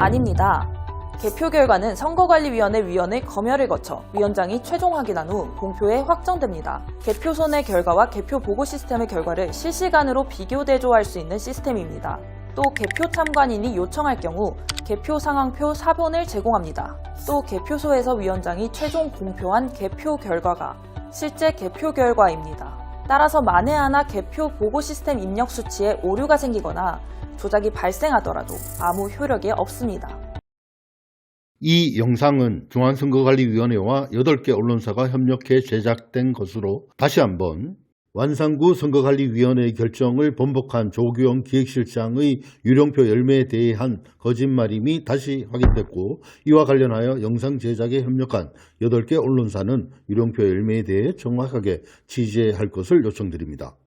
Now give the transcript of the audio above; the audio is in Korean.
아닙니다. 개표 결과는 선거관리위원회 위원회 검열을 거쳐 위원장이 최종 확인한 후 공표에 확정됩니다. 개표소 내 결과와 개표 보고 시스템의 결과를 실시간으로 비교 대조할 수 있는 시스템입니다. 또 개표 참관인이 요청할 경우 개표 상황표 사본을 제공합니다. 또 개표소에서 위원장이 최종 공표한 개표 결과가 실제 개표 결과입니다. 따라서 만에 하나 개표 보고 시스템 입력 수치에 오류가 생기거나 조작이 발생하더라도 아무 효력이 없습니다. 이 영상은 중앙선거관리위원회와 8개 언론사가 협력해 제작된 것으로 다시 한번 완산구 선거관리위원회의 결정을 번복한 조규영 기획실장의 유령표 열매에 대한 거짓말임이 다시 확인됐고 이와 관련하여 영상 제작에 협력한 8개 언론사는 유령표 열매에 대해 정확하게 취재할 것을 요청드립니다.